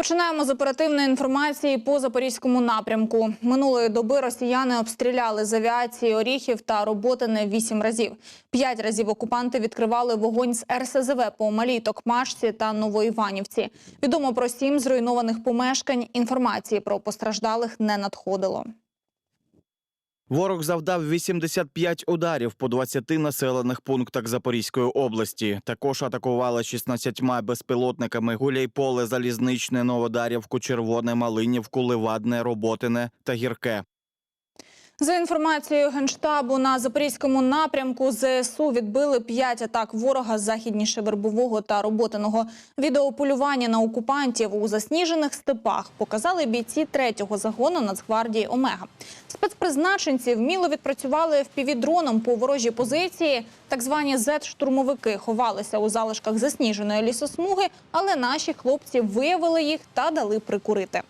Починаємо з оперативної інформації по запорізькому напрямку. Минулої доби росіяни обстріляли з авіації Оріхів та Роботине вісім разів. П'ять разів окупанти відкривали вогонь з РСЗВ по Малій Токмашці та Новоіванівці. Відомо про сім зруйнованих помешкань. Інформації про постраждалих не надходило. Ворог завдав 85 ударів по 20 населених пунктах Запорізької області. Також атакували 16 безпілотниками Гуляйполе, Залізничне, Новодарівку, Червоне, Малинівку, Левадне, Роботине та Гірке. За інформацією генштабу на запорізькому напрямку ЗСУ відбили п'ять атак ворога західніше Вербового та Роботиного. Відеополювання на окупантів у засніжених степах показали бійці третього загону Нацгвардії Омега. Спецпризначенці вміло відпрацювали впівдроном по ворожій позиції. Так звані зет-штурмовики ховалися у залишках засніженої лісосмуги, але наші хлопці виявили їх та дали прикурити.